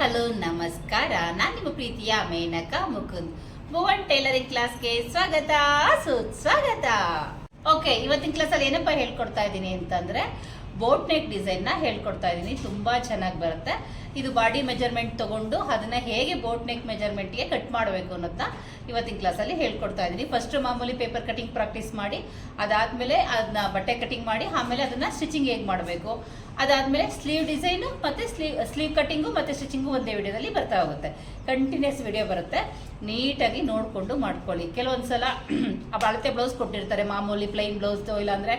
Hello, ನಮಸ್ಕಾರ. ನಾನು ನಿಮ್ಮ ಪ್ರೀತಿಯ ಮೇನಕ ಮುಕುಂದ್. ಭುವನ್ ಟೈಲರಿಂಗ್ ಕ್ಲಾಸ್ಗೆ ಸ್ವಾಗತ, ಸುಸ್ವಾಗತ. ಓಕೆ ಇವತ್ತಿನ ಕ್ಲಾಸಲ್ಲಿ ಏನಪ್ಪ ಹೇಳ್ಕೊಡ್ತಾ ಇದ್ದೀನಿ ಅಂತಂದ್ರೆ ಬೋಟ್ ನೆಕ್ ಡಿಸೈನ್ನ ಹೇಳ್ಕೊಡ್ತಾ ಇದ್ದೀನಿ ತುಂಬಾ ಚೆನ್ನಾಗಿ ಬರುತ್ತೆ. ಇದು ಬಾಡಿ ಮೆಜರ್ಮೆಂಟ್ ತಗೊಂಡು ಅದನ್ನ ಹೇಗೆ ಬೋಟ್ ನೆಕ್ ಮೆಜರ್ಮೆಂಟ್ಗೆ ಕಟ್ ಮಾಡಬೇಕು ಅನ್ನೋದನ್ನ ಇವತ್ತಿನ ಕ್ಲಾಸಲ್ಲಿ ಹೇಳ್ಕೊಡ್ತಾ ಇದ್ದೀನಿ ಫಸ್ಟ್ ಮಾಮೂಲಿ ಪೇಪರ್ ಕಟಿಂಗ್ ಪ್ರಾಕ್ಟೀಸ್ ಮಾಡಿ, ಅದಾದಮೇಲೆ ಅದನ್ನ ಬಟ್ಟೆ ಕಟಿಂಗ್ ಮಾಡಿ, ಆಮೇಲೆ ಅದನ್ನ ಸ್ಟಿಚಿಂಗ್ ಹೇಗೆ ಮಾಡಬೇಕು. ಅದಾದಮೇಲೆ ಸ್ಲೀವ್ ಡಿಸೈನು ಮತ್ತೆ ಸ್ಲೀವ್ ಸ್ಲೀವ್ ಕಟಿಂಗು ಮತ್ತೆ ಸ್ಟಿಚಿಂಗು ಒಂದೇ ವಿಡಿಯೋದಲ್ಲಿ ಬರ್ತಾ ಹೋಗುತ್ತೆ. ಕಂಟಿನ್ಯೂಸ್ ವಿಡಿಯೋ ಬರುತ್ತೆ. ನೀಟಾಗಿ ನೋಡಿಕೊಂಡು ಮಾಡ್ಕೊಳ್ಳಿ. ಕೆಲವೊಂದ್ಸಲ ಸಲ ಅಳತೆ ಬ್ಲೌಸ್ ಕೊಟ್ಟಿರ್ತಾರೆ, ಮಾಮೂಲಿ ಪ್ಲೈನ್ ಬ್ಲೌಸ್ ಇಲ್ಲಾಂದ್ರೆ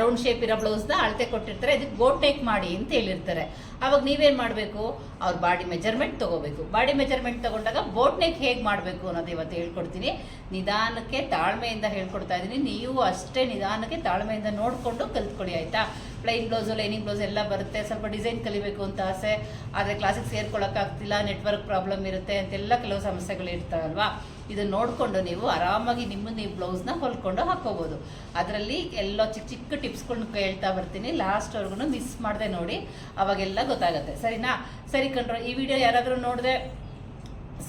ರೌಂಡ್ ಶೇಪ್ ಇರೋ ಬ್ಲೌಸ್ನ ಅಳತೆ ಕೊಟ್ಟಿರ್ತಾರೆ. ಇದಕ್ಕೆ ಗೋಟ್ ಟೇಕ್ ಮಾಡಿ ಅಂತ ಹೇಳಿರ್ತಾರೆ. ಅವಾಗ ನೀವೇನು ಮಾಡಬೇಕು? ಅವ್ರ ಬಾಡಿ ಮೆಜರ್ಮೆಂಟ್ ತಗೋಬೇಕು. ಬಾಡಿ ಮೆಜರ್ಮೆಂಟ್ ತಗೊಂಡಾಗ ಬೋಟ್ ನೆಕ್ ಹೇಗೆ ಮಾಡಬೇಕು ಅನ್ನೋದು ಇವತ್ತು ಹೇಳ್ಕೊಡ್ತೀನಿ. ನಿಧಾನಕ್ಕೆ ತಾಳ್ಮೆಯಿಂದ ಹೇಳ್ಕೊಡ್ತಾ ಇದ್ದೀನಿ ನೀವು ಅಷ್ಟೇ ನಿಧಾನಕ್ಕೆ ತಾಳ್ಮೆಯಿಂದ ನೋಡಿಕೊಂಡು ಕಲ್ತ್ಕೊಳ್ಳಿ, ಆಯಿತಾ? ಪ್ಲೈನ್ ಬ್ಲೌಸು, ಲೈನಿಂಗ್ ಬ್ಲೌಸ್ ಎಲ್ಲ ಬರುತ್ತೆ. ಸ್ವಲ್ಪ ಡಿಸೈನ್ ಕಲಿಬೇಕು ಅಂತ ಆಸೆ. ಆದರೆ ಕ್ಲಾಸಿಗೆ ಸೇರ್ಕೊಳ್ಳೋಕ್ಕಾಗ್ತಿಲ್ಲ ನೆಟ್ವರ್ಕ್ ಪ್ರಾಬ್ಲಮ್ ಇರುತ್ತೆ ಅಂತೆಲ್ಲ ಕೆಲವು ಸಮಸ್ಯೆಗಳು ಇರ್ತಾವಲ್ವಾ? ಇದನ್ನು ನೋಡಿಕೊಂಡು ನೀವು ಆರಾಮಾಗಿ ನಿಮ್ಮ ನೀವು ಬ್ಲೌಸ್ನ ಹೊಲ್ಕೊಂಡು ಹಾಕೋಬೋದು. ಅದರಲ್ಲಿ ಎಲ್ಲ ಚಿಕ್ಕ ಚಿಕ್ಕ ಟಿಪ್ಸ್ಗಳನ್ನ ಹೇಳ್ತಾ ಬರ್ತೀನಿ. ಲಾಸ್ಟ್ವರೆಗೂ ಮಿಸ್ ಮಾಡದೆ ನೋಡಿ. ಅವಾಗೆಲ್ಲ ಗೊತ್ತಾಗುತ್ತೆ ಸರಿನಾ? ಸರಿ ಕಣ್ರು, ಈ ವಿಡಿಯೋ ಯಾರಾದರೂ ನೋಡಿದೆ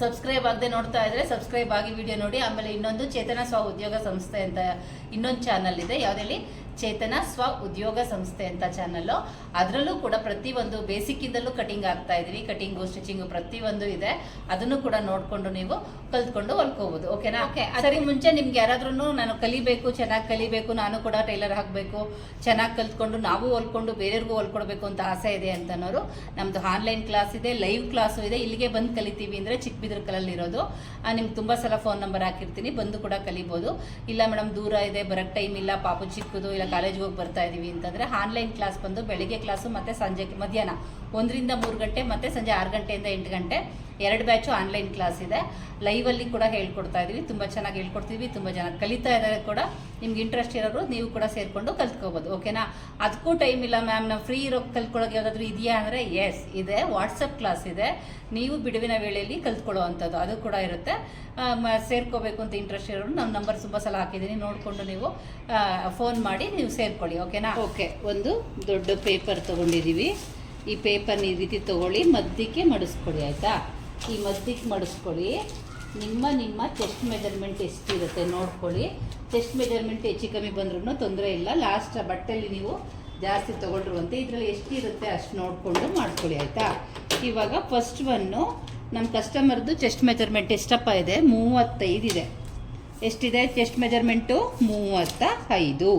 ಸಬ್ಸ್ಕ್ರೈಬ್ ಆಗದೆ ನೋಡ್ತಾ ಇದ್ರೆ ಸಬ್ಸ್ಕ್ರೈಬ್ ಆಗಿ ವಿಡಿಯೋ ನೋಡಿ, ಆಮೇಲೆ ಇನ್ನೊಂದು ಚೇತನ ಸ್ವ ಉದ್ಯೋಗ ಸಂಸ್ಥೆ ಅಂತ ಇನ್ನೊಂದು ಚಾನಲ್ ಇದೆ. ಯಾವುದಲ್ಲಿ ಚೇತನ ಸ್ವ ಉದ್ಯೋಗ ಸಂಸ್ಥೆ ಅಂತ ಚಾನಲ್ಲು ಅದರಲ್ಲೂ ಕೂಡ ಪ್ರತಿಯೊಂದು ಬೇಸಿಕ್ಕಿಂದಲೂ ಕಟಿಂಗ್ ಆಗ್ತಾ ಇದೀವಿ. ಕಟಿಂಗು ಸ್ಟಿಚಿಂಗು ಪ್ರತಿಯೊಂದು ಇದೆ. ಅದನ್ನು ಕೂಡ ನೋಡಿಕೊಂಡು ನೀವು ಕಲ್ತ್ಕೊಂಡು ಹೊಲ್ಕೋಬಹುದು ಓಕೆನಾ ಓಕೆ ಸರಿ ಮುಂಚೆ ನಿಮ್ಗೆ ಯಾರಾದ್ರೂ ನಾನು ಕಲಿಬೇಕು ಚೆನ್ನಾಗಿ ಕಲಿಬೇಕು ನಾನು ಕೂಡ ಟೈಲರ್ ಹಾಕಬೇಕು ಚೆನ್ನಾಗಿ ಕಲ್ತ್ಕೊಂಡು ನಾವು ಹೊಲ್ಕೊಂಡು ಬೇರೆಯವ್ರಿಗೂ ಹೊಲ್ಕೊಡ್ಬೇಕು ಅಂತ ಆಸೆ ಇದೆ ಅಂತನೋರು ನಮ್ದು ಆನ್ಲೈನ್ ಕ್ಲಾಸ್ ಇದೆ ಲೈವ್ ಕ್ಲಾಸು ಇದೆ. ಇಲ್ಲಿಗೆ ಬಂದು ಕಲಿತೀವಿ ಅಂದರೆ ಚಿಕ್ಕಬಿದ್ರಕಲಲ್ಲಿ ಇರೋದು. ನಿಮ್ಗೆ ತುಂಬ ಸಲ ಫೋನ್ ನಂಬರ್ ಹಾಕಿರ್ತೀನಿ. ಬಂದು ಕೂಡ ಕಲಿಬೋದು. ಇಲ್ಲ ಮೇಡಮ್ ದೂರ ಇದೆ ಬರೋಕ್ಕೆ ಟೈಮ್ ಇಲ್ಲ ಪಾಪು ಚಿಕ್ಕದು ಇಲ್ಲ ಕಾಲೇಜ್ಗೆ ಹೋಗಿ ಬರ್ತಾ ಇದೀವಿ ಅಂತಂದರೆ ಆನ್ಲೈನ್ ಕ್ಲಾಸ್ ಬಂದು ಬೆಳಿಗ್ಗೆ ಕ್ಲಾಸು ಮತ್ತು ಸಂಜೆ ಮಧ್ಯಾಹ್ನ. ಒಂದರಿಂದ ಮೂರು ಗಂಟೆ ಮತ್ತು ಸಂಜೆ ಆರು ಗಂಟೆಯಿಂದ ಎಂಟು ಗಂಟೆ. ಎರಡು ಬ್ಯಾಚು ಆನ್ಲೈನ್ ಕ್ಲಾಸ್ ಇದೆ. ಲೈವಲ್ಲಿ ಕೂಡ ಹೇಳ್ಕೊಡ್ತಾ ಇದೀವಿ. ತುಂಬ ಚೆನ್ನಾಗಿ ಹೇಳ್ಕೊಡ್ತೀವಿ. ತುಂಬ ಜನ ಕಲಿತಾ ಇದ್ದಾರೆ ಕೂಡ. ನಿಮ್ಗೆ ಇಂಟ್ರೆಸ್ಟ್ ಇರೋರು ನೀವು ಕೂಡ ಸೇರಿಕೊಂಡು ಕಲ್ತ್ಕೋಬೋದು. ಓಕೆನಾ ಅದಕ್ಕೂ ಟೈಮ್ ಇಲ್ಲ ಮ್ಯಾಮ್ ನಾವು ಫ್ರೀ ಇರೋ ಕಲ್ತ್ಕೊಳ್ಳೋಕೆ ಯಾವುದಾದ್ರೂ ಇದೆಯಾ ಅಂದರೆ ಎಸ್ ಇದೆ. ವಾಟ್ಸಪ್ ಕ್ಲಾಸ್ ಇದೆ. ನೀವು ಬಿಡುವಿನ ವೇಳೆಯಲ್ಲಿ ಕಲ್ತ್ಕೊಳ್ಳೋ ಅಂಥದ್ದು ಅದು ಕೂಡ ಇರುತ್ತೆ. ಸೇರ್ಕೋಬೇಕು ಅಂತ ಇಂಟ್ರೆಸ್ಟ್ ಇರೋರು. ನಮ್ಮ ನಂಬರ್ ತುಂಬ ಸಲ ಹಾಕಿದ್ದೀನಿ. ನೋಡಿಕೊಂಡು ನೀವು ಫೋನ್ ಮಾಡಿ ನೀವು ಸೇರ್ಕೊಳ್ಳಿ. ಓಕೆನಾ ಓಕೆ ಒಂದು ದೊಡ್ಡ ಪೇಪರ್ ತೊಗೊಂಡಿದ್ದೀವಿ ಈ ಪೇಪರ್ನ ಈ ರೀತಿ ತೊಗೊಳ್ಳಿ ಮಧ್ಯಕ್ಕೆ ಮಡಿಸ್ಕೊಳ್ಳಿ ಆಯಿತಾ? ಈ ಮಧ್ಯಕ್ಕೆ ಮಡಿಸ್ಕೊಳ್ಳಿ ನಿಮ್ಮ ನಿಮ್ಮ ಚೆಸ್ಟ್ ಮೆಜರ್ಮೆಂಟ್ ಎಷ್ಟಿರುತ್ತೆ ನೋಡ್ಕೊಳ್ಳಿ. ಚೆಸ್ಟ್ ಮೆಜರ್ಮೆಂಟ್ ಹೆಚ್ಚು ಕಮ್ಮಿ ಬಂದ್ರೂ ತೊಂದರೆ ಇಲ್ಲ. ಲಾಸ್ಟ್ ಬಟ್ಟೆಯಲ್ಲಿ ನೀವು ಜಾಸ್ತಿ ತೊಗೊಂಡ್ರುವಂತೆ ಇದರಲ್ಲಿ ಎಷ್ಟಿರುತ್ತೆ ಅಷ್ಟು ನೋಡಿಕೊಂಡು ಮಾಡ್ಕೊಳ್ಳಿ, ಆಯಿತಾ? ಇವಾಗ ಫಸ್ಟ್ ಒನ್ನು ನಮ್ಮ ಕಸ್ಟಮರ್ದು ಚೆಸ್ಟ್ ಮೆಜರ್ಮೆಂಟ್ ಎಷ್ಟಪ್ಪ ಇದೆ? ಮೂವತ್ತೈದು ಇದೆ. ಎಷ್ಟಿದೆ? ಚೆಸ್ಟ್ ಮೆಜರ್ಮೆಂಟು ಮೂವತ್ತ ಐದು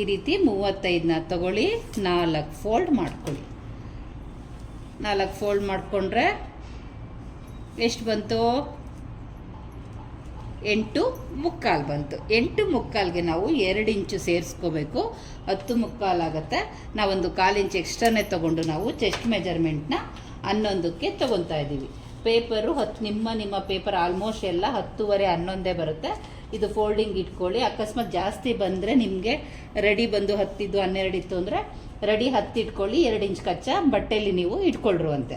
ಈ ರೀತಿ ಮೂವತ್ತೈದನ್ನ ತಗೊಳ್ಳಿ, ನಾಲ್ಕು ಫೋಲ್ಡ್ ಮಾಡ್ಕೊಳ್ಳಿ. ನಾಲ್ಕು ಫೋಲ್ಡ್ ಮಾಡಿಕೊಂಡ್ರೆ ಎಷ್ಟು ಬಂತು? ಎಂಟು ಮುಕ್ಕಾಲು ಬಂತು. ಎಂಟು ಮುಕ್ಕಾಲಿಗೆ ನಾವು ಎರಡು ಇಂಚು ಸೇರಿಸ್ಕೋಬೇಕು. ಹತ್ತು ಮುಕ್ಕಾಲಾಗತ್ತೆ ನಾವೊಂದು ಕಾಲು ಇಂಚು ಎಕ್ಸ್ಟ್ರಾನೇ ತೊಗೊಂಡು ನಾವು ಚೆಸ್ಟ್ ಮೆಜರ್ಮೆಂಟ್ನ ಹನ್ನೊಂದಕ್ಕೆ ತೊಗೊತಾ ಇದ್ದೀವಿ. ಪೇಪರು ಹತ್ತು ನಿಮ್ಮ ನಿಮ್ಮ ಪೇಪರ್ ಆಲ್ಮೋಸ್ಟ್ ಎಲ್ಲ ಹತ್ತುವರೆ, ಹನ್ನೊಂದೇ ಬರುತ್ತೆ. ಇದು ಫೋಲ್ಡಿಂಗ್ ಇಟ್ಕೊಳ್ಳಿ. ಅಕಸ್ಮಾತ್ ಜಾಸ್ತಿ ಬಂದರೆ ನಿಮಗೆ ರೆಡಿ ಬಂದು ಹತ್ತಿದ್ದು ಹನ್ನೆರಡು ಇತ್ತು ಅಂದರೆ ರೆಡಿ ಹತ್ತು ಇಟ್ಕೊಳ್ಳಿ ಎರಡು ಇಂಚ್ ಕಚ್ಚಾ ಬಟ್ಟೆಯಲ್ಲಿ ನೀವು ಇಟ್ಕೊಳ್ರುವಂತೆ.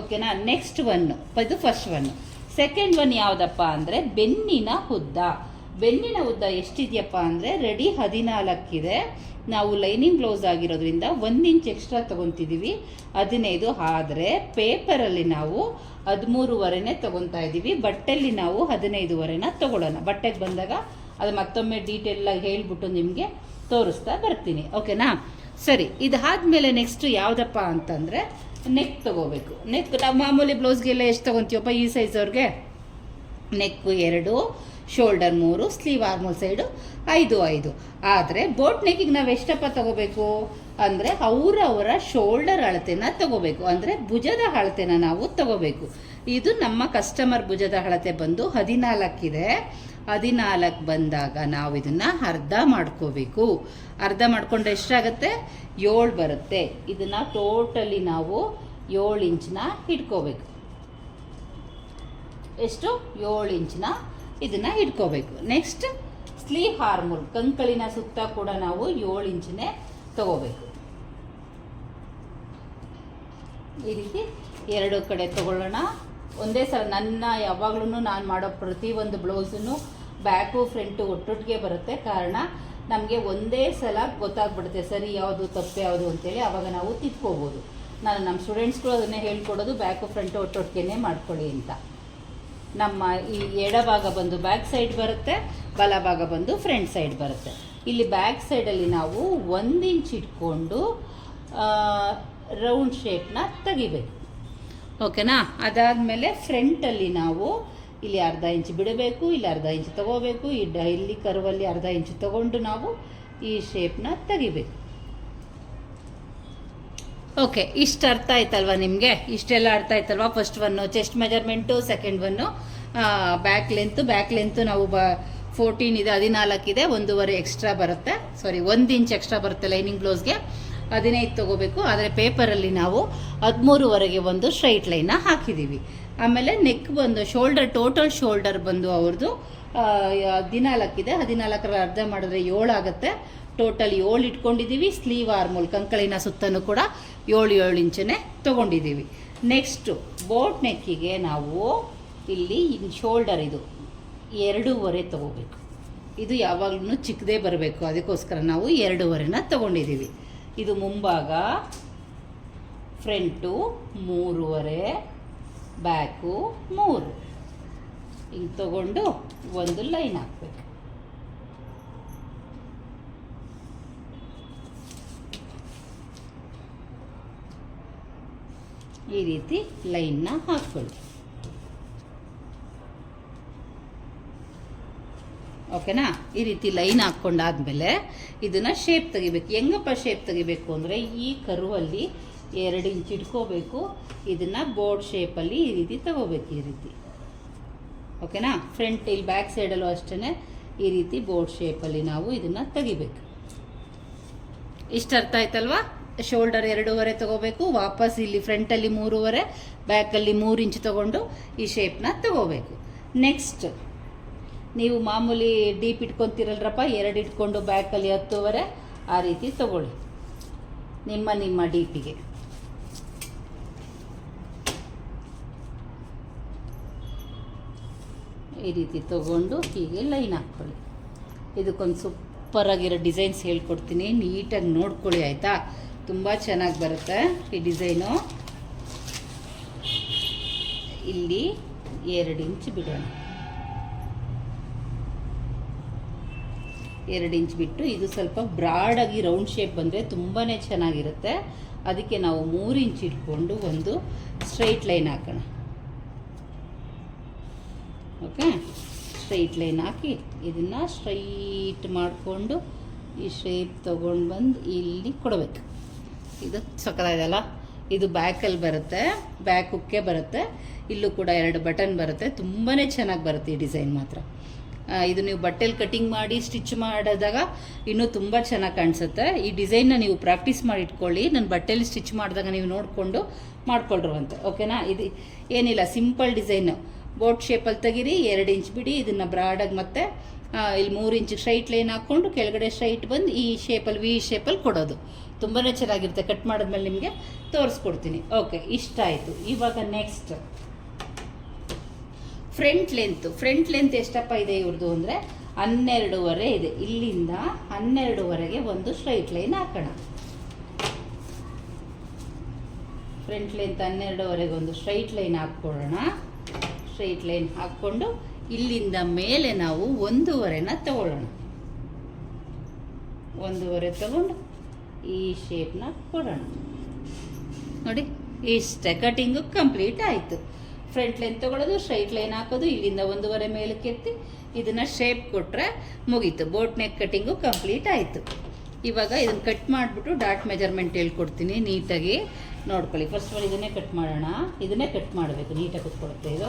ಓಕೆನಾ? ನೆಕ್ಸ್ಟ್ ಒನ್ನು ಇದು ಫಸ್ಟ್ ಒನ್ ಸೆಕೆಂಡ್ ಒನ್ ಯಾವುದಪ್ಪ ಅಂದರೆ ಬೆನ್ನಿನ ಉದ್ದ ಬೆನ್ನಿನ ಉದ್ದ ಎಷ್ಟಿದೆಯಪ್ಪ ಅಂದರೆ ರೆಡಿ ಹದಿನಾಲ್ಕಿದೆ. ನಾವು ಲೈನಿಂಗ್ ಬ್ಲೌಸ್ ಆಗಿರೋದ್ರಿಂದ ಒಂದು ಇಂಚ್ ಎಕ್ಸ್ಟ್ರಾ ತೊಗೊತಿದ್ದೀವಿ ಹದಿನೈದು ಆದರೆ ಪೇಪರಲ್ಲಿ ನಾವು ಹದಿಮೂರುವರೆನೇ ತೊಗೊತಾ ಇದ್ದೀವಿ ಬಟ್ಟೆಯಲ್ಲಿ ನಾವು ಹದಿನೈದುವರೆನ ತೊಗೊಳ್ಳೋಣ. ಬಟ್ಟೆಗೆ ಬಂದಾಗ ಅದು ಮತ್ತೊಮ್ಮೆ ಡೀಟೇಲಾಗಿ ಹೇಳ್ಬಿಟ್ಟು ನಿಮಗೆ ತೋರಿಸ್ತಾ ಬರ್ತೀನಿ. ಓಕೆನಾ? ಸರಿ ಇದಾದ್ಮೇಲೆ ನೆಕ್ಸ್ಟ್ ಯಾವುದಪ್ಪ ಅಂತಂದರೆ ನೆಕ್ ತಗೋಬೇಕು. ನೆಕ್ ನಾವು ಮಾಮೂಲಿ ಬ್ಲೌಸ್ಗೆಲ್ಲ ಎಷ್ಟು ತೊಗೊತೀವಪ್ಪ ಈ ಸೈಜ್ ಅವ್ರಿಗೆ? ನೆಕ್ಕು ಎರಡು ಶೋಲ್ಡರ್ ಮೂರು, ಸ್ಲೀವ್ ಆರ್ಮೋಲ್ ಸೈಡು ಐದು ಐದು. ಆದರೆ ಬೋಟ್ ನೆಕ್ಕಿಗೆ ನಾವು ಎಷ್ಟಪ್ಪ ತಗೋಬೇಕು? ಅಂದರೆ ಅವರವರ ಶೋಲ್ಡರ್ ಅಳತೆನ ತಗೋಬೇಕು. ಅಂದರೆ ಭುಜದ ಅಳತೆನ ನಾವು ತಗೋಬೇಕು. ಇದು ನಮ್ಮ ಕಸ್ಟಮರ್ ಭುಜದ ಅಳತೆ ಬಂದು ಹದಿನಾಲ್ಕಿದೆ. ಹದಿನಾಲ್ಕು ಬಂದಾಗ ನಾವು ಇದನ್ನು ಅರ್ಧ ಮಾಡ್ಕೋಬೇಕು. ಅರ್ಧ ಮಾಡ್ಕೊಂಡ್ರೆ ಎಷ್ಟಾಗುತ್ತೆ? ಏಳು ಬರುತ್ತೆ. ಇದನ್ನು ಟೋಟಲಿ ನಾವು ಏಳು ಇಂಚನ್ನ ಇಟ್ಕೋಬೇಕು. ಎಷ್ಟು? ಏಳು ಇಂಚಿನ ಇದನ್ನ ಇಟ್ಕೋಬೇಕು. ನೆಕ್ಸ್ಟ್ ಸ್ಲೀವ್ ಹಾರ್ಮೋಲ್ ಕಂಕಳಿನ ಸುತ್ತ ಕೂಡ ನಾವು ಏಳು ಇಂಚನೇ ತಗೋಬೇಕು. ಈ ರೀತಿ ಎರಡು ಕಡೆ ತಗೊಳ್ಳೋಣ. ಒಂದೇ ಸಲ ನನ್ನ ಯಾವಾಗ್ಲೂ ನಾನು ಮಾಡೋ ಪ್ರತಿಯೊಂದು ಬ್ಲೌಸನ್ನು ಬ್ಯಾಕು, ಫ್ರಂಟು ಒಟ್ಟೊಟ್ಟಿಗೆ ಬರುತ್ತೆ. ಕಾರಣ ನಮಗೆ ಒಂದೇ ಸಲ ಗೊತ್ತಾಗ್ಬಿಡುತ್ತೆ ಸರಿ ಯಾವುದು ತಪ್ಪು ಯಾವುದು ಅಂತೇಳಿ ಆವಾಗ ನಾವು ತಿದ್ಕೋಬೋದು. ನಾನು ನಮ್ಮ ಸ್ಟೂಡೆಂಟ್ಸ್ಗಳು ಅದನ್ನೇ ಹೇಳ್ಕೊಡೋದು, ಬ್ಯಾಕು, ಫ್ರಂಟು ಒಟ್ಟೊಟ್ಟಿಗೆ ಮಾಡ್ಕೊಳ್ಳಿ ಅಂತ. ನಮ್ಮ ಈ ಎಡಭಾಗ ಬಂದು ಬ್ಯಾಕ್ ಸೈಡ್ ಬರುತ್ತೆ ಬಲಭಾಗ ಬಂದು ಫ್ರಂಟ್ ಸೈಡ್ ಬರುತ್ತೆ. ಇಲ್ಲಿ ಬ್ಯಾಕ್ ಸೈಡಲ್ಲಿ ನಾವು ಒಂದು ಇಂಚ್ ಇಟ್ಕೊಂಡು ರೌಂಡ್ ಶೇಪ್ನ ತೆಗಿಬೇಕು. ಓಕೆನಾ? ಅದಾದಮೇಲೆ ಫ್ರಂಟಲ್ಲಿ ನಾವು ಇಲ್ಲಿ ಅರ್ಧ ಇಂಚ್ ಬಿಡಬೇಕು, ಇಲ್ಲಿ ಅರ್ಧ ಇಂಚ್ ತಗೋಬೇಕು, ಈ ಇಲ್ಲಿ ಕರ್ವಲ್ಲಿ ಅರ್ಧ ಇಂಚ್ ತಗೊಂಡು ನಾವು ಈ ಶೇಪ್ನ ತೆಗಿಬೇಕು. ಓಕೆ ಇಷ್ಟು ಅರ್ಥ ಆಯ್ತಲ್ವಾ ನಿಮಗೆ? ಇಷ್ಟೆಲ್ಲ ಅರ್ಥ ಆಯ್ತಲ್ವಾ? First one chest measurement second one back length back length ನಾವು ಬ ಫೋರ್ಟೀನ್ ಇದೆ ಹದಿನಾಲ್ಕಿದೆ ಒಂದೂವರೆ ಎಕ್ಸ್ಟ್ರಾ ಬರುತ್ತೆ. ಸಾರಿ ಒಂದು ಇಂಚ್ ಎಕ್ಸ್ಟ್ರಾ ಬರುತ್ತೆ ಲೈನಿಂಗ್ ಬ್ಲೌಸ್ಗೆ ಹದಿನೈದು ತೊಗೋಬೇಕು. ಆದರೆ ಪೇಪರಲ್ಲಿ ನಾವು ಹದಿಮೂರುವರೆಗೆ ಒಂದು ಸ್ಟ್ರೈಟ್ ಲೈನ್ನ ಹಾಕಿದ್ದೀವಿ ಆಮೇಲೆ ನೆಕ್ ಬಂದು ಶೋಲ್ಡರ್ ಟೋಟಲ್ ಶೋಲ್ಡರ್ ಬಂದು ಅವ್ರದ್ದು ಹದಿನಾಲ್ಕಿದೆ ಹದಿನಾಲ್ಕರ ಅರ್ಧ ಮಾಡಿದ್ರೆ ಏಳಾಗುತ್ತೆ. ಟೋಟಲ್ ಏಳು ಇಟ್ಕೊಂಡಿದ್ದೀವಿ ಸ್ಲೀವ್ ಆರ್ಮೋಲ್ ಕಂಕಳಿನ ಸುತ್ತನೂ ಕೂಡ ಏಳು ಏಳು ಇಂಚನೇ ತೊಗೊಂಡಿದ್ದೀವಿ ನೆಕ್ಸ್ಟು ಬೋಟ್ ನೆಕ್ಕಿಗೆ ನಾವು ಇಲ್ಲಿ ಶೋಲ್ಡರ್ ಇದು ಎರಡೂವರೆ ತಗೋಬೇಕು. ಇದು ಯಾವಾಗಲೂ ಚಿಕ್ಕದೇ ಬರಬೇಕು. ಅದಕ್ಕೋಸ್ಕರ ನಾವು ಎರಡೂವರೆನ ತೊಗೊಂಡಿದ್ದೀವಿ ಇದು ಮುಂಭಾಗ ಫ್ರಂಟು ಮೂರುವರೆ ಬ್ಯಾಕು ಮೂರು. ಹಿಂಗೆ ತಗೊಂಡು ಒಂದು ಲೈನ್ ಹಾಕ್ಬೇಕು. ಈ ರೀತಿ ಲೈನ್ನ ಹಾಕ್ಕೊಳ್ಳಿ ಓಕೆನಾ ಈ ರೀತಿ ಲೈನ್ ಹಾಕ್ಕೊಂಡಾದ್ಮೇಲೆ ಇದನ್ನು ಶೇಪ್ ತೆಗಿಬೇಕು. ಹೆಂಗಪ್ಪ ಶೇಪ್ ತೆಗಿಬೇಕು ಅಂದರೆ ಈ ಕರುವಲ್ಲಿ ಎರಡು ಇಂಚ್ ಇಟ್ಕೋಬೇಕು. ಇದನ್ನು ಬೋರ್ಡ್ ಶೇಪಲ್ಲಿ ಈ ರೀತಿ ತಗೋಬೇಕು ಈ ರೀತಿ. ಓಕೆನಾ? ಫ್ರಂಟ್ ಇಲ್ಲಿ ಬ್ಯಾಕ್ ಸೈಡಲ್ಲೂ ಅಷ್ಟೇ ಈ ರೀತಿ ಬೋರ್ಡ್ ಶೇಪಲ್ಲಿ ನಾವು ಇದನ್ನು ತೆಗಿಬೇಕು. ಇಷ್ಟು ಅರ್ಥ ಆಯ್ತಲ್ವಾ? ಶೋಲ್ಡರ್ ಎರಡೂವರೆ ತಗೋಬೇಕು, ವಾಪಸ್ ಇಲ್ಲಿ ಫ್ರಂಟಲ್ಲಿ ಮೂರುವರೆ ಬ್ಯಾಕಲ್ಲಿ ಮೂರು ಇಂಚ್ ತಗೊಂಡು ಈ ಶೇಪ್ನ ತಗೋಬೇಕು. ನೆಕ್ಸ್ಟ್ ನೀವು ಮಾಮೂಲಿ ಡೀಪ್ ಇಟ್ಕೊತೀರಲ್ರಪ್ಪ, ಎರಡು ಇಟ್ಕೊಂಡು ಬ್ಯಾಕಲ್ಲಿ ಹತ್ತುವರೆ, ಆ ರೀತಿ ತಗೊಳ್ಳಿ. ನಿಮ್ಮ ನಿಮ್ಮ ಡೀಪಿಗೆ ಈ ರೀತಿ ತಗೊಂಡು ಹೀಗೆ ಲೈನ್ ಹಾಕ್ಕೊಳ್ಳಿ. ಇದಕ್ಕೊಂದು ಸೂಪರಾಗಿರೋ ಡಿಸೈನ್ಸ್ ಹೇಳ್ಕೊಡ್ತೀನಿ. ನೀಟಾಗಿ ನೋಡ್ಕೊಳ್ಳಿ, ಆಯಿತಾ? ತುಂಬ ಚೆನ್ನಾಗಿ ಬರುತ್ತೆ ಈ ಡಿಸೈನು. ಇಲ್ಲಿ ಎರಡು ಇಂಚ್ ಬಿಡೋಣ. ಎರಡು ಇಂಚ್ ಬಿಟ್ಟು ಇದು ಸ್ವಲ್ಪ ಬ್ರಾಡಾಗಿ ರೌಂಡ್ ಶೇಪ್ ಬಂದರೆ ತುಂಬಾ ಚೆನ್ನಾಗಿರುತ್ತೆ. ಅದಕ್ಕೆ ನಾವು ಮೂರು ಇಂಚ್ ಇಟ್ಕೊಂಡು ಒಂದು ಸ್ಟ್ರೈಟ್ ಲೈನ್ ಹಾಕೋಣ. ಓಕೆ ಸ್ಟ್ರೈಟ್ ಲೈನ್ ಹಾಕಿ, ಇದನ್ನು ಸ್ಟ್ರೈಟ್ ಮಾಡಿಕೊಂಡು ಈ ಶೇಪ್ ತೊಗೊಂಡು ಬಂದು ಇಲ್ಲಿ ಕೊಡಬೇಕು. ಇದು ಸಕ್ಕದಾಗಲ್ಲ ಇದು ಬ್ಯಾಕಲ್ಲಿ ಬರುತ್ತೆ ಬ್ಯಾಕ್ ಹುಕ್ಕೆ ಬರುತ್ತೆ, ಇಲ್ಲೂ ಕೂಡ ಎರಡು ಬಟನ್ ಬರುತ್ತೆ ತುಂಬಾ ಚೆನ್ನಾಗಿ ಬರುತ್ತೆ ಈ ಡಿಸೈನ್ ಮಾತ್ರ. ಇದು ನೀವು ಬಟ್ಟೆಲಿ ಕಟಿಂಗ್ ಮಾಡಿ ಸ್ಟಿಚ್ ಮಾಡಿದಾಗ ಇನ್ನೂ ತುಂಬ ಚೆನ್ನಾಗಿ ಕಾಣಿಸುತ್ತೆ. ಈ ಡಿಸೈನ್ನ ನೀವು ಪ್ರಾಕ್ಟೀಸ್ ಮಾಡಿ ಇಟ್ಕೊಳ್ಳಿ ನನ್ನ ಬಟ್ಟೆಲಿ ಸ್ಟಿಚ್ ಮಾಡಿದಾಗ ನೀವು ನೋಡಿಕೊಂಡು ಮಾಡ್ಕೊಳ್ರುವಂತೆ ಓಕೆನಾ ಇದು ಏನಿಲ್ಲ ಸಿಂಪಲ್ ಡಿಸೈನು ಬೋಟ್ ಶೇಪಲ್ಲಿ ತೆಗೀರಿ, ಎರಡು ಇಂಚ್ ಬಿಡಿ, ಇದನ್ನು ಬ್ರಾಡಾಗಿ ಮತ್ತೆ ಇಲ್ಲಿ ಮೂರು ಇಂಚ್ ಸ್ಟ್ರೈಟ್ ಲೈನ್ ಹಾಕ್ಕೊಂಡು ಕೆಳಗಡೆ ಸ್ಟ್ರೈಟ್ ಬಂದು ಈ ಶೇಪಲ್ಲಿ ವಿ ಶೇಪಲ್ಲಿ ಕೊಡೋದು. ತುಂಬಾ ಚೆನ್ನಾಗಿರುತ್ತೆ. ಕಟ್ ಮಾಡಿದ್ಮೇಲೆ ನಿಮಗೆ ತೋರಿಸ್ಕೊಡ್ತೀನಿ. ಓಕೆ ಇಷ್ಟ ಆಯಿತು. ಇವಾಗ next front length front length ಎಷ್ಟಪ್ಪ ಇದೆ ಇವ್ರದ್ದು ಅಂದರೆ, ಹನ್ನೆರಡೂವರೆ ಇದೆ. ಇಲ್ಲಿಂದ ಹನ್ನೆರಡುವರೆಗೆ ಒಂದು ಸ್ಟ್ರೈಟ್ ಲೈನ್ ಹಾಕೋಣ. ಫ್ರಂಟ್ ಲೆಂತ್ ಹನ್ನೆರಡುವರೆಗೆ ಒಂದು ಸ್ಟ್ರೈಟ್ ಲೈನ್ ಹಾಕ್ಕೊಳ್ಳೋಣ. ಸ್ಟ್ರೈಟ್ ಲೈನ್ ಹಾಕ್ಕೊಂಡು ಇಲ್ಲಿಂದ ಮೇಲೆ ನಾವು ಒಂದೂವರೆನ ತಗೊಳ್ಳೋಣ. ಒಂದೂವರೆ ತಗೊಂಡು ಈ ಶೇಪ್ನ ಕೊಡೋಣ. ನೋಡಿ, ಇಷ್ಟೇ ಕಟಿಂಗು ಕಂಪ್ಲೀಟ್ ಆಯಿತು. ಫ್ರಂಟ್ ಲೈನ್ ತೊಗೊಳೋದು ಸ್ಟ್ರೈಟ್ ಲೈನ್ ಹಾಕೋದು, ಇಲ್ಲಿಂದ ಒಂದೂವರೆ ಮೇಲೆ ಕೆತ್ತಿ ಇದನ್ನು ಶೇಪ್ ಕೊಟ್ಟರೆ ಮುಗೀತು. ಬೋಟ್ ನೆಕ್ ಕಟಿಂಗು ಕಂಪ್ಲೀಟ್ ಆಯಿತು. ಇವಾಗ ಇದನ್ನು ಕಟ್ ಮಾಡಿಬಿಟ್ಟು ಡಾಟ್ ಮೆಜರ್ಮೆಂಟ್ ಹೇಳ್ಕೊಡ್ತೀನಿ ನೀಟಾಗಿ. ನೋಡ್ಕೊಳ್ಳಿ. ಫಸ್ಟ್ ಆಲ್ ಇದನ್ನೇ ಕಟ್ ಮಾಡೋಣ. ಇದನ್ನೇ ಕಟ್ ಮಾಡಬೇಕು. ನೀಟಾಗಿ ಕುತ್ಕೊಳುತ್ತೆ ಇದು.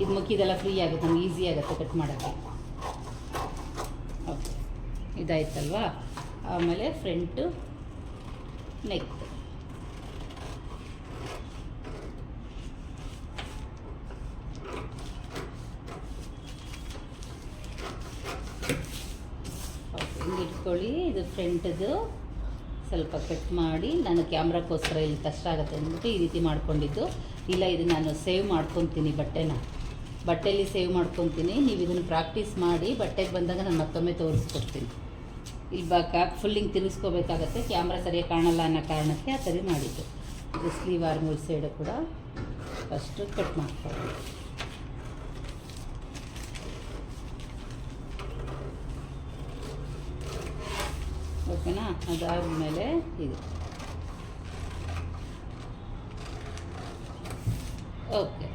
ಇದು ಮುಕ್ಕಿದೆಲ್ಲ ಫ್ರೀ ಆಗುತ್ತೆ. ನಮ್ಗೆ ಈಸಿ ಆಗುತ್ತೆ ಕಟ್ ಮಾಡೋಕ್ಕೆ. ಓಕೆ ಇದಾಯ್ತಲ್ವಾ? ಆಮೇಲೆ ಫ್ರಂಟು ನೆಕ್ ಇಟ್ಕೊಳ್ಳಿ. ಇದು ಫ್ರಂಟದು ಸ್ವಲ್ಪ ಕಟ್ ಮಾಡಿ ನಾನು ಕ್ಯಾಮ್ರಾಕ್ಕೋಸ್ಕರ ಇಲ್ಲಿ ಕಷ್ಟ ಆಗುತ್ತೆ ಅಂದ್ಬಿಟ್ಟು ಈ ರೀತಿ ಮಾಡ್ಕೊಂಡಿದ್ದು. ಇಲ್ಲ, ಇದು ನಾನು ಸೇವ್ ಮಾಡ್ಕೊತೀನಿ ಬಟ್ಟೆನ. ಬಟ್ಟೆಯಲ್ಲಿ ಸೇವ್ ಮಾಡ್ಕೊತೀನಿ. ನೀವು ಇದನ್ನು ಪ್ರಾಕ್ಟೀಸ್ ಮಾಡಿ ಬಟ್ಟೆಗೆ ಬಂದಾಗ ನಾನು ಮತ್ತೊಮ್ಮೆ ತೋರಿಸ್ಕೊಡ್ತೀನಿ. ಇಲ್ಲಿ ಬ ಫುಲ್ ಹಿಂಗೆ ತಿರುಗಿಸ್ಕೋಬೇಕಾಗತ್ತೆ. ಕ್ಯಾಮ್ರಾ ಸರಿಯಾಗಿ ಕಾಣಲ್ಲ ಅನ್ನೋ ಕಾರಣಕ್ಕೆ ಆ ಥರ ಮಾಡಿದ್ದು. ಸ್ಲೀವ್ ಆರ್ಮೂಲ್ ಸೈಡು ಕೂಡ ಫಸ್ಟು ಕಟ್ ಮಾಡ್ಕೊಳ್ಳಿ ಓಕೆನಾ? ಅದಾದಮೇಲೆ ಇದು. ಓಕೆ.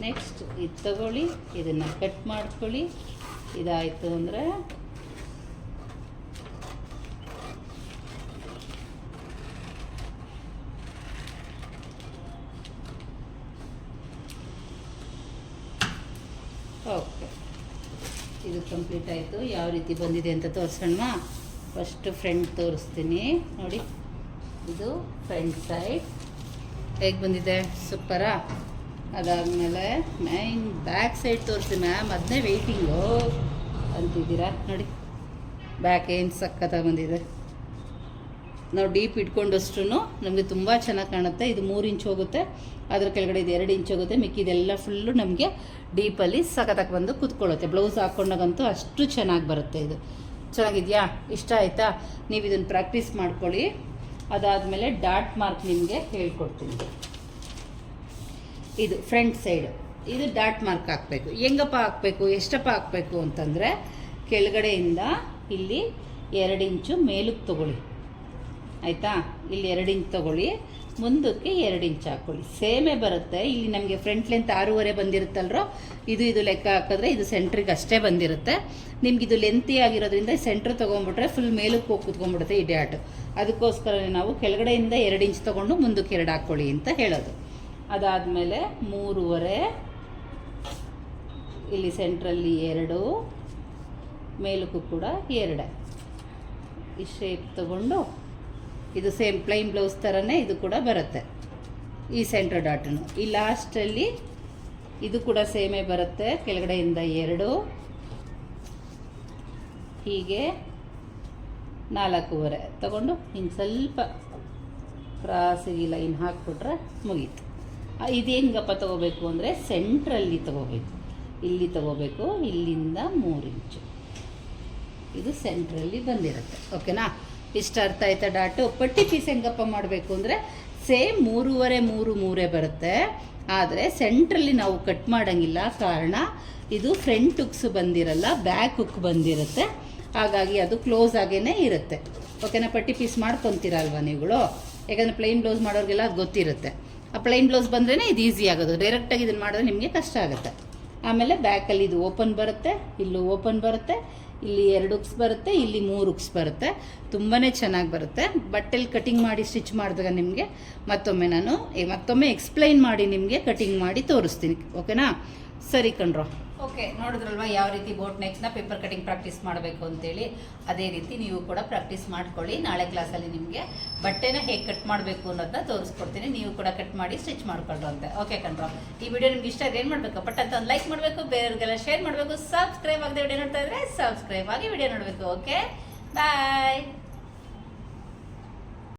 ನೆಕ್ಸ್ಟ್ ಇದು ತಗೊಳ್ಳಿ, ಇದನ್ನು ಕಟ್ ಮಾಡ್ಕೊಳ್ಳಿ. ಇದಾಯಿತು ಅಂದರೆ ಓಕೆ. ಇದು ಕಂಪ್ಲೀಟ್ ಆಯಿತು. ಯಾವ ರೀತಿ ಬಂದಿದೆ ಅಂತ ತೋರಿಸೋಣ ಫಸ್ಟ್ ಫ್ರಂಟ್ ತೋರಿಸ್ತೀನಿ. ನೋಡಿ, ಇದು ಫ್ರಂಟ್ ಸೈಡ್ ಹೇಗೆ ಬಂದಿದೆ? ಸೂಪರಾ? ಅದಾದಮೇಲೆ ಮೈನ್ ಬ್ಯಾಕ್ ಸೈಡ್ ತೋರಿಸ್ತೀನಿ ಮ್ಯಾಮ್ ಅದನ್ನೇ ವೆಯ್ಟಿಂಗು ಅಂತಿದ್ದೀರಾ? ನೋಡಿ ಬ್ಯಾಕ್ ಏನು ಸಖತ್ತಾಗಿ ಬಂದಿದೆ. ನಾವು ಡೀಪ್ ಇಟ್ಕೊಂಡಷ್ಟು ನಮಗೆ ತುಂಬ ಚೆನ್ನಾಗಿ ಕಾಣುತ್ತೆ. ಇದು ಮೂರು ಇಂಚ್ ಹೋಗುತ್ತೆ. ಅದ್ರ ಕೆಳಗಡೆ ಇದು ಎರಡು ಇಂಚ್ ಹೋಗುತ್ತೆ. ಮಿಕ್ಕಿದೆಲ್ಲ ಫುಲ್ಲು ನಮಗೆ ಡೀಪಲ್ಲಿ ಸಖತ್ತಾಗಿ ಬಂದು ಕೂತ್ಕೊಳ್ಳುತ್ತೆ. ಬ್ಲೌಸ್ ಹಾಕ್ಕೊಂಡಾಗಂತೂ ಅಷ್ಟು ಚೆನ್ನಾಗಿ ಬರುತ್ತೆ ಇದು. ಚೆನ್ನಾಗಿದೆಯಾ? ಇಷ್ಟ ಆಯಿತಾ? ನೀವು ಇದನ್ನು ಪ್ರಾಕ್ಟೀಸ್ ಮಾಡ್ಕೊಳ್ಳಿ. ಅದಾದಮೇಲೆ ಡಾಟ್ ಮಾರ್ಕ್ ನಿಮಗೆ ಹೇಳ್ಕೊಡ್ತೀನಿ. ಇದು ಫ್ರಂಟ್ ಸೈಡ್ ಇದು ಡಾಟ್ ಮಾರ್ಕ್ ಹಾಕಬೇಕು. ಹೆಂಗಪ್ಪ ಹಾಕಬೇಕು? ಎಷ್ಟಪ್ಪ ಹಾಕಬೇಕು ಅಂತಂದರೆ, ಕೆಳಗಡೆಯಿಂದ ಇಲ್ಲಿ ಎರಡು ಇಂಚು ಮೇಲಕ್ಕೆ ತಗೊಳ್ಳಿ. ಆಯಿತಾ? ಇಲ್ಲಿ ಎರಡು ಇಂಚು ತಗೊಳ್ಳಿ. ಮುಂದಕ್ಕೆ ಎರಡು ಇಂಚ್ ಹಾಕ್ಕೊಳ್ಳಿ ಸೇಮೇ ಬರುತ್ತೆ. ಇಲ್ಲಿ ನಮಗೆ ಫ್ರಂಟ್ ಲೆಂತ್ ಆರೂವರೆ ಬಂದಿರುತ್ತಲ್ರೋ? ಇದು ಇದು ಲೆಕ್ಕ ಹಾಕಿದ್ರೆ ಇದು ಸೆಂಟ್ರಿಗೆ ಅಷ್ಟೇ ಬಂದಿರುತ್ತೆ. ನಿಮ್ಗೆ ಇದು ಲೆಂತಿ ಆಗಿರೋದ್ರಿಂದ ಸೆಂಟ್ರ್ ತೊಗೊಂಡ್ಬಿಟ್ರೆ ಫುಲ್ ಮೇಲಕ್ಕೆ ಹೋಗಿ ಕುತ್ಕೊಂಡ್ಬಿಡುತ್ತೆ ಈ ಡ್ಯಾಟ್ ಅದಕ್ಕೋಸ್ಕರ ನಾವು ಕೆಳಗಡೆಯಿಂದ ಎರಡು ಇಂಚ್ ತೊಗೊಂಡು ಮುಂದಕ್ಕೆ ಎರಡು ಹಾಕ್ಕೊಳ್ಳಿ ಅಂತ ಹೇಳೋದು. ಅದಾದಮೇಲೆ ಮೂರುವರೆ, ಇಲ್ಲಿ ಸೆಂಟ್ರಲ್ಲಿ ಎರಡು, ಮೇಲಕ್ಕೂ ಕೂಡ ಎರಡೇ. ಈ ಶೇಪ್ ತಗೊಂಡು ಇದು ಸೇಮ್ ಪ್ಲೈನ್ ಬ್ಲೌಸ್ ಥರನೇ ಇದು ಕೂಡ ಬರುತ್ತೆ. ಈ ಸೆಂಟ್ರ್ ಡಾಟನು ಈ ಲಾಸ್ಟಲ್ಲಿ ಇದು ಕೂಡ ಸೇಮೇ ಬರುತ್ತೆ. ಕೆಳಗಡೆಯಿಂದ ಎರಡು. ಹೀಗೆ ನಾಲ್ಕೂವರೆ. ತಗೊಂಡು ಹಿಂಗೆ ಸ್ವಲ್ಪ ಕ್ರಾಸಿಗೆ ಲೈನ್ ಹಾಕಿಬಿಟ್ರೆ ಮುಗೀತು. ಇದು ಹೆಂಗಪ್ಪ ತಗೋಬೇಕು ಅಂದರೆ ಸೆಂಟ್ರಲ್ಲಿ ತಗೋಬೇಕು. ಇಲ್ಲಿ ತಗೋಬೇಕು, ಇಲ್ಲಿಂದ ಮೂರು ಇಂಚು ಇದು ಸೆಂಟ್ರಲ್ಲಿ ಬಂದಿರುತ್ತೆ. ಓಕೆನಾ ಇಷ್ಟ ಅರ್ಥ ಆಯ್ತಾ, ಡಾಟು? ಪಟ್ಟಿ ಪೀಸ್ ಹೆಂಗಪ್ಪ ಮಾಡಬೇಕು ಅಂದರೆ ಸೇಮ್ ಮೂರುವರೆ, ಮೂರು, ಮೂರೇ ಬರುತ್ತೆ. ಆದರೆ ಸೆಂಟ್ರಲ್ಲಿ ನಾವು ಕಟ್ ಮಾಡೋಂಗಿಲ್ಲ. ಕಾರಣ, ಇದು ಫ್ರಂಟ್ ಹುಕ್ಸ್ ಬಂದಿರಲ್ಲ ಬ್ಯಾಕ್ ಹುಕ್ ಬಂದಿರುತ್ತೆ. ಹಾಗಾಗಿ ಅದು ಕ್ಲೋಸ್ ಆಗೇ ಇರುತ್ತೆ. ಓಕೆನಾ ಪಟ್ಟಿ ಪೀಸ್ ಮಾಡ್ಕೊತೀರ ಅಲ್ವಾ ನೀವುಗಳು? ಯಾಕಂದರೆ ಪ್ಲೈನ್ ಬ್ಲೌಸ್ ಮಾಡೋರಿಗೆಲ್ಲ ಅದು ಗೊತ್ತಿರುತ್ತೆ. ಆ ಪ್ಲೈನ್ ಬ್ಲೌಸ್ ಬಂದ್ರೇ ಇದು ಈಸಿ ಆಗೋದು. ಡೈರೆಕ್ಟಾಗಿ ಇದನ್ನು ಮಾಡಿದ್ರೆ ನಿಮಗೆ ಕಷ್ಟ ಆಗುತ್ತೆ. ಆಮೇಲೆ ಬ್ಯಾಕಲ್ಲಿ ಇದು ಓಪನ್ ಬರುತ್ತೆ, ಇಲ್ಲೂ ಓಪನ್ ಬರುತ್ತೆ. ಇಲ್ಲಿ ಎರಡು ಉಕ್ಸ್ ಬರುತ್ತೆ, ಇಲ್ಲಿ ಮೂರು ಉಕ್ಸ್ ಬರುತ್ತೆ. ತುಂಬಾ ಚೆನ್ನಾಗಿ ಬರುತ್ತೆ. ಬಟ್ಟೆಲಿ ಕಟಿಂಗ್ ಮಾಡಿ ಸ್ಟಿಚ್ ಮಾಡಿದಾಗ ನಿಮಗೆ ಮತ್ತೊಮ್ಮೆ ನಾನು ಮತ್ತೊಮ್ಮೆ ಎಕ್ಸ್ಪ್ಲೈನ್ ಮಾಡಿ ನಿಮಗೆ ಕಟಿಂಗ್ ಮಾಡಿ ತೋರಿಸ್ತೀನಿ ಓಕೆನಾ ಸರಿ ಕಣ್ರೋ. ಓಕೆ ನೋಡಿದ್ರಲ್ವಾ ಯಾವ ರೀತಿ ಬೋಟ್ ನೆಕ್ಸ್ಟ್ನ ಪೇಪರ್ ಕಟಿಂಗ್ ಪ್ರಾಕ್ಟೀಸ್ ಮಾಡಬೇಕು ಅಂತೇಳಿ? ಅದೇ ರೀತಿ ನೀವು ಕೂಡ ಪ್ರಾಕ್ಟೀಸ್ ಮಾಡ್ಕೊಳ್ಳಿ. ನಾಳೆ ಕ್ಲಾಸಲ್ಲಿ ನಿಮಗೆ ಬಟ್ಟೆನ ಹೇಗೆ ಕಟ್ ಮಾಡಬೇಕು ಅನ್ನೋದನ್ನ ತೋರಿಸ್ಕೊಡ್ತೀನಿ. ನೀವು ಕೂಡ ಕಟ್ ಮಾಡಿ ಸ್ಟಿಚ್ ಮಾಡ್ಕೊಂಡು ಅಂತ ಓಕೆ ಕಣ್ರೋ. ಈ ವಿಡಿಯೋ ನಿಮ್ಗೆ ಇಷ್ಟ ಏನು ಮಾಡಬೇಕು? ಬಟ್ ಅಂತ ಒಂದು ಲೈಕ್ ಮಾಡಬೇಕು, ಬೇರೆಯವ್ರಿಗೆಲ್ಲ ಶೇರ್ ಮಾಡಬೇಕು ಸಬ್ಸ್ಕ್ರೈಬ್ ಆಗದೆ ವಿಡಿಯೋ ನೋಡ್ತಾ ಇದ್ರೆ ಸಬ್ಸ್ಕ್ರೈಬ್ ಆಗಿ ವಿಡಿಯೋ ನೋಡಬೇಕು. Okay bye